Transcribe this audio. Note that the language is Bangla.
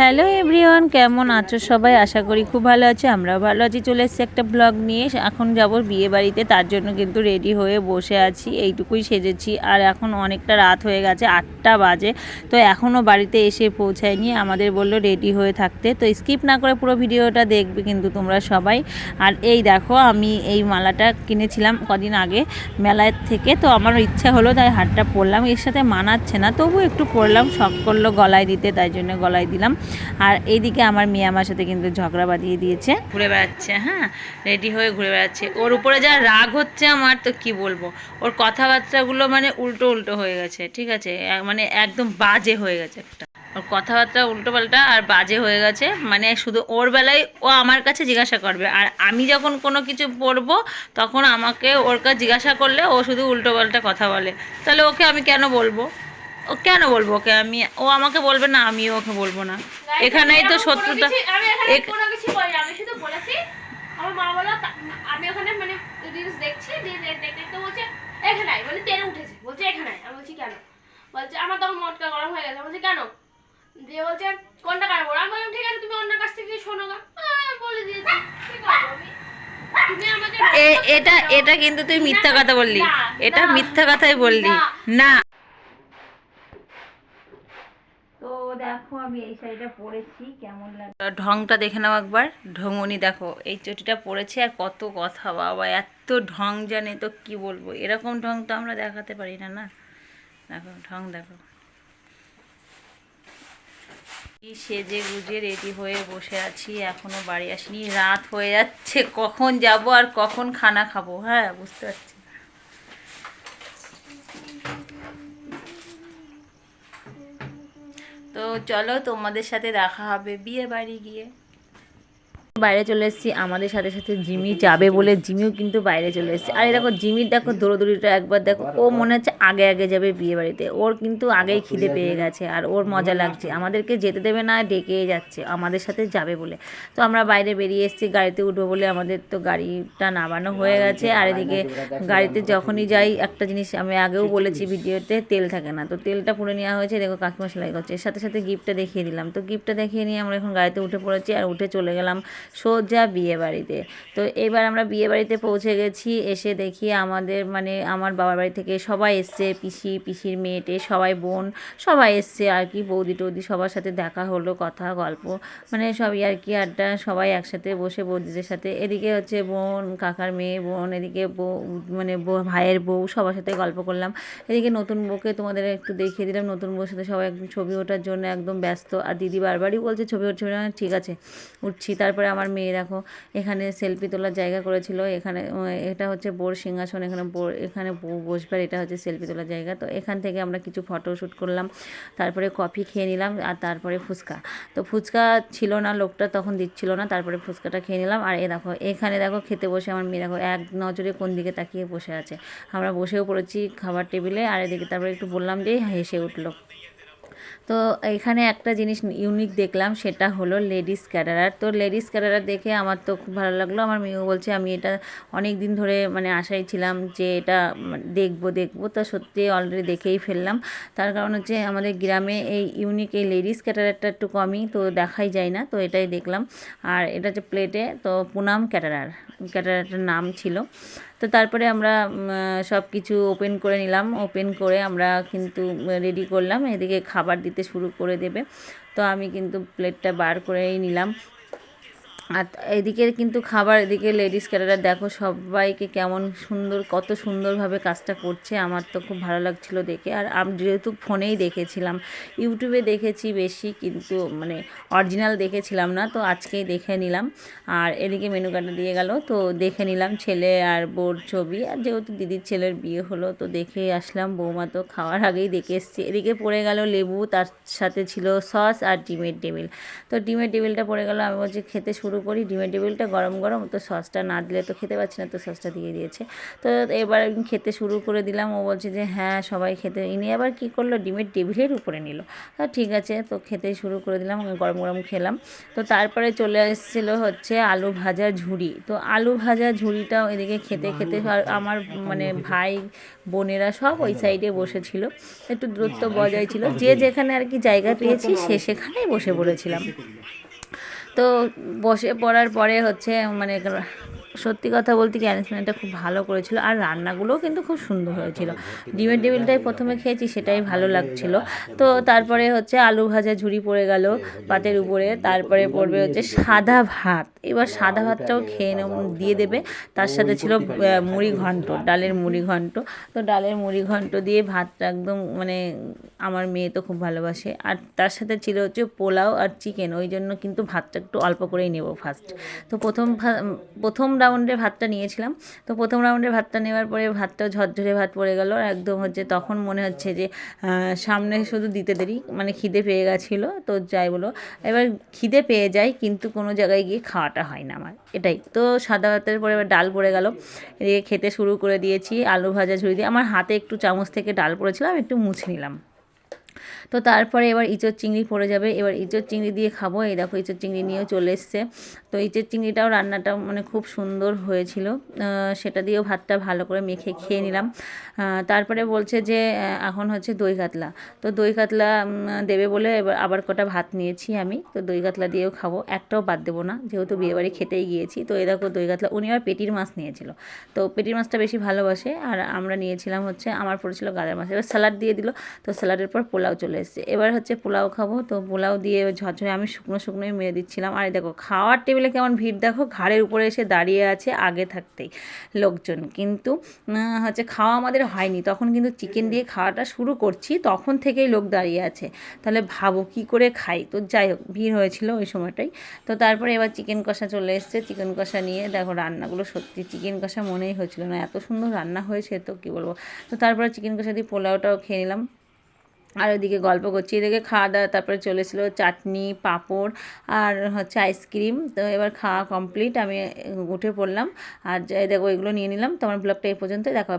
হ্যালো এভরিওয়ান, কেমন আছো সবাই? আশা করি খুব ভালো আছে, আমরাও ভালো আছি। চলে এসেছি একটা ব্লগ নিয়ে। এখন যাব বিয়ে বাড়িতে, তার জন্য কিন্তু রেডি হয়ে বসে আছি, এইটুকুই সেজেছি। আর এখন অনেকটা রাত হয়ে গেছে, আটটা বাজে, তো এখনও বাড়িতে এসে পৌঁছায়নি। আমাদের বলল রেডি হয়ে থাকতে। তো স্কিপ না করে পুরো ভিডিওটা দেখবে কিন্তু তোমরা সবাই। আর এই দেখো, আমি এই মালাটা কিনেছিলাম কদিন আগে মেলার থেকে। তো আমার ইচ্ছা হলো, তাই হাটটা পরলাম। এর সাথে মানাচ্ছে না তবু একটু পরলাম। শখ করল গলায় দিতে, তাই জন্য গলায় দিলাম। আর এইদিকে আমার মেয়ে আমার সাথে কিন্তু ঝগড়া বাঁধিয়ে দিয়েছে। ঘুরে বেড়াচ্ছে হ্যাঁ? রেডি হয়ে ঘুরে বেড়াচ্ছে। ওর উপরে যা রাগ হচ্ছে আমার, তো কি বলব? ওর কথাবার্তাগুলো মানে উল্টো উল্টো হয়ে গেছে, ঠিক আছে? মানে একদম বাজে হয়ে গেছে একটা। ওর কথাবার্তা উল্টো পাল্টা আর বাজে হয়ে গেছে। মানে শুধু ওর বেলায় ও আমার কাছে জিজ্ঞাসা করবে। আর আমি যখন কোনো কিছু পড়ব তখন আমাকে ওর কাছে জিজ্ঞাসা করলে ও শুধু উল্টো পাল্টা কথা বলে। তাহলে ওকে আমি কেন বলব? ও কেন বলব ওকে? আমি ও আমাকে বলবে না আমিও ওকে বলব না। এখানেই তো শত্রুতা। আমি এখানে কিছু বলিনি আমি শুধু বলেছি আমার মা বলল আমি ওখানে মানে রিলস দেখছি দেখতে বলছে এখানে মানে উঠেছে। বলছে এখানে আমি বলছি কেন? বলছে আমার তখন মটকা গরম হয়ে গেছে। বলছি কেন? দিয়ে বলছে কোনটা কারণ আমি বললাম ঠিক আছে তুমি অন্যের কাছ থেকে শোনো গা। বলে দিয়েছি। এটা এটা কিন্তু তুই মিথ্যা কথা বললি। এটা মিথ্যা কথাই বললি। না। না তো দেখো, আমি এই শাড়িটা পরেছি, কেমন লাগে ঢংটা দেখে নাও একবার। ঢঙনি, দেখো, এই চটিটা পরেছি আর কত কথা, বাবা, এত ঢং জানে তো কি বলব? এরকম ঢং তো আমরা দেখাতে পারি না না? দেখো, ঢং দেখো। সেজে গুজে রেডি হয়ে বসে আছি, এখনও বাড়ি আসিনি, রাত হয়ে যাচ্ছে, কখন যাব আর কখন খানা খাব? হ্যাঁ বুঝতে পারছি। তো চলো তোমাদের সাথে দেখা হবে বিয়ে বাড়ি গিয়ে। বাইরে চলে এসেছি। আমাদের সাথে সাথে জিমি যাবে বলে জিমিও কিন্তু বাইরে চলে এসেছে। আর দেখো জিমির দেখো, দৌড়দৌড়িটা একবার দেখো, ও মনে হচ্ছে আগে আগে যাবে বিয়ে বাড়িতে। ওর কিন্তু আগেই খিদে পেয়ে গেছে আর ওর মজা লাগছে। আমাদেরকে যেতে দেবে না ডেকে যাচ্ছে। আমাদের সাথে যাবে বলে। তো আমরা বাইরে বেরিয়ে এসেছি, গাড়িতে উঠবো বলে আমাদের তো গাড়িটা নামানো হয়ে গেছে। আর এদিকে গাড়িতে যখনই যাই, একটা জিনিস আমি আগেও বলেছি ভিডিওতে, তেল থাকে না। তো তেলটা পুরো নেওয়া হয়েছে, দেখো কাকিমা সেলাই করছে। এর সাথে সাথে গিফটটা দেখিয়ে দিলাম। তো গিফটটা দেখিয়ে নিয়ে আমরা এখন গাড়িতে উঠে পড়েছি আর উঠে চলে গেলাম সোজা বিয়ে বাড়িতে তো এবার আমরা বিয়ে বাড়িতে পৌঁছে গেছি, এসে দেখি আমাদের মানে আমার বাবার বাড়ি থেকে সবাই এসছে, পিসি, পিসির মেয়েটে সবাই, বোন সবাই এসছে আর কি, বৌদি টৌদি সবার সাথে দেখা হলো, কথা, গল্প মানে সবই আর কি, আড্ডা, সবাই একসাথে বসে বৌদিদের সাথে। এদিকে হচ্ছে বোন, কাকার মেয়ে, বোন, এদিকে বউ মানে ভাইয়ের বউ, সবার সাথে গল্প করলাম। এদিকে নতুন বউকে তোমাদের একটু দেখিয়ে দিলাম, নতুন বউর সাথে সবাই একদম ছবি ওঠার জন্য একদম ব্যস্ত। আর দিদি বারবারই বলছে, ছবি উঠছে ঠিক আছে, উঠছি। তারপরে আমার মেয়ে দেখো, এখানে সেলফি তোলার জায়গা করেছিল, এখানে এটা হচ্ছে বোর সিংহাসন, এখানে বোর, এখানে বউ বসবে এটা হচ্ছে সেলফি তোলার জায়গা। তো এখান থেকে আমরা কিছু ফটো শ্যুট করলাম, তারপরে কফি খেয়ে নিলাম আর তারপরে ফুচকা। তো ফুচকা ছিল না, লোকটা তখন দিচ্ছিল না, তারপরে ফুচকাটা খেয়ে নিলাম। আর এ দেখো, এখানে দেখো খেতে বসে আমার মেয়ে দেখো, এক নজরে কোন দিকে তাকিয়ে বসে আছে। আমরা বসেও পড়েছি খাবার টেবিলে, আর এদিকে তারপরে একটু বললাম যে হেসে উঠল। তো এখানে একটা জিনিস ইউনিক দেখলাম, সেটা হলো লেডিস ক্যাডারার তো লেডিস ক্যাডারার দেখে আমার তো খুব ভালো লাগল। আমার মেয়েও বলছে, আমি এটা অনেক দিন ধরে মানে আশাই ছিলাম যে এটা মানে দেখব দেখব। তো সত্যি অলরেডি দেখেই ফেললাম। তার কারণ হচ্ছে আমাদের গ্রামে এই ইউনিক এই লেডিস ক্যাটারারটা একটু কমই তো দেখাই যায় না, তো এটাই দেখলাম। আর এটা হচ্ছে প্লেটে তো পুনাম ক্যাটারার ক্যাটারারটার নাম ছিল। তো তারপরে আমরা সব কিছু ওপেন করে নিলাম। ওপেন করে আমরা কিন্তু রেডি করলাম। এদিকে খাবার দিতে শুরু করে দেবে। তো আমি কিন্তু প্লেটটা বার করেই নিলাম। আর এদিকে কিন্তু খাবার, এদিকে লেডিস ক্যাডার দেখো সবাইকে কেমন সুন্দর, কত সুন্দরভাবে কাজটা করছে। আমার তো খুব ভালো লাগছিল দেখে। আর আমি, যেহেতু ফোনেই দেখেছিলাম, ইউটিউবে দেখেছি বেশি, কিন্তু মানে অরিজিনাল দেখেছিলাম না, তো আজকেই দেখে নিলাম। আর এদিকে মেনু কার্ডটা দিয়ে গেল, তো দেখে নিলাম ছেলে আর বোর ছবি। আর যেহেতু দিদির ছেলের বিয়ে হলো, তো দেখে আসলাম, বৌমা তো খাওয়ার আগেই দেখে এসছি। এদিকে পড়ে গেল লেবু, তার সাথে ছিল সস আর ডিমের টেবিল তো ডিমের টেবিলটা পড়ে গেল, আমি বলছি খেতে শুরু শুরু করি, ডিমের টেবিলটা গরম গরম, তো সসটা না দিলে তো খেতে পাচ্ছি না, তো সসটা দিয়ে দিয়েছে। তো এবার খেতে শুরু করে দিলাম, ও বলছে যে হ্যাঁ সবাই খেতে ইনি আবার কী করল, ডিমের টেবিলের উপরে নিল। তো ঠিক আছে, তো খেতে শুরু করে দিলাম গরম গরম খেলাম। তো তারপরে চলে এসেছিল হচ্ছে আলু ভাজা ঝুড়ি। তো আলু ভাজা ঝুড়িটাও এদিকে খেতে খেতে আমার মানে ভাই, বোনেরা সব ওই সাইডে বসেছিল। একটু দূরত্ব বজায় ছিল। যে যেখানে আর কি জায়গা পেয়েছি, সে সেখানেই বসে পড়েছিলাম। তো বসে পড়ার পরে হচ্ছে মানে সত্যি কথা বলতে কি অ্যারেঞ্জমেন্টটা খুব ভালো করেছিল আর রান্নাগুলোও কিন্তু খুব সুন্দর হয়েছিল। ডিমের টেবিলটাই প্রথমে খেয়েছি, সেটাই ভালো লাগছিল। তো তারপরে হচ্ছে আলু ভাজা ঝুড়ি পড়ে গেল পাতের উপরে, তারপরে পড়বে হচ্ছে সাদা ভাত। এবার সাদা ভাতটাও খেয়ে দিয়ে দেবে। তার সাথে ছিল মুড়ি ঘন্ট, ডালের মুড়ি ঘন্ট। তো ডালের মুড়ি ঘন্ট দিয়ে ভাতটা একদম মানে আমার মেয়ে তো খুব ভালোবাসে। আর তার সাথে ছিল হচ্ছে পোলাও আর চিকেন, ওই জন্য কিন্তু ভাতটা একটু অল্প করেই নেব ফার্স্ট তো প্রথম প্রথম রাউন্ডে ভাতটা নিয়েছিলাম। তো প্রথম রাউন্ডে ভাতটা নেওয়ার পরে ভাতটাও ঝরঝরে ভাত পড়ে গেল। একদম হচ্ছে তখন মনে হচ্ছে যে সামনে শুধু দিতে দেরি মানে খিদে পেয়ে গেছিল। তো যাই বলো, এবার খিদে পেয়ে যাই কিন্তু কোনো জায়গায় গিয়ে খাওয়াটা হয় না আমার। এটাই। তো সাদা ভাতের পরে এবার ডাল পড়ে গেল। এদিকে খেতে শুরু করে দিয়েছি, আলু ভাজা ঝুড়ি দিয়ে। আমার হাতে একটু চামচ থেকে ডাল পড়েছিলাম একটু মুছে নিলাম। তো তারপরে এবার ইঁচড় চিংড়ি পড়ে যাবে। এবার ইঁচড় চিংড়ি দিয়ে খাব। এই দেখো ইঁচড় চিংড়ি নিয়েও চলে এসছে। তো ইঁচড় চিংড়িটাও রান্নাটা মানে খুব সুন্দর হয়েছিল। সেটা দিয়েও ভাতটা ভালো করে মেখে খেয়ে নিলাম। তারপরে বলছে যে এখন হচ্ছে দই কাতলা। তো দই কাতলা দেবে বলে এবার আবার কটা ভাত নিয়েছি আমি। তো দই কাতলা দিয়েও খাব। একটাও বাদ দেবো না। যেহেতু বিয়েবাড়ি খেতেই গিয়েছি। তো এই দেখো দই কাতলা। উনি আবার পেটির মাছ নিয়েছিল। তো পেটির মাছটা বেশি ভালোবাসে। আর আমরা নিয়েছিলাম হচ্ছে, আমার পড়েছিল গাদার মাছ। এবার স্যালাড দিয়ে দিল। তো স্যালাডের পর পোলাও চলে এসেছে। এবার হচ্ছে পোলাও খাব। তো পোলাও দিয়ে ঝরঝরে আমি শুকনো শুকনোই মেরে দিচ্ছিলাম। আর দেখো, খাওয়ার টেবিলে কেমন ভিড় দেখো, ঘাড়ের উপরে এসে দাঁড়িয়ে আছে আগে থাকতেই লোকজন। কিন্তু হচ্ছে খাওয়া আমাদের হয়নি। তখন কিন্তু চিকেন দিয়ে খাওয়াটা শুরু করছি, তখন থেকেই লোক দাঁড়িয়ে আছে। তাহলে ভাবো কি করে খাই? তো যাই হোক, ভিড় হয়েছিল ওই সময়টাই। তো তারপরে এবার চিকেন কষা চলে এসছে। চিকেন কষা নিয়ে দেখো রান্নাগুলো সত্যি চিকেন কষা মনেই হয়েছিল না। এত সুন্দর রান্না হয়েছে তো কী বলব? তো তারপরে চিকেন কষা দিয়ে পোলাওটাও খেয়ে নিলাম। আর ওইদিকে গল্প করছি। এদিকে খাওয়া দাওয়া, তারপরে চলেছিল চাটনি, পাঁপড় আর হচ্ছে আইসক্রিম। তো এবার খাওয়া কমপ্লিট, আমি উঠে পড়লাম। আর দেখো ওইগুলো নিয়ে নিলাম। তো আমার ব্লগটা এই পর্যন্ত দেখা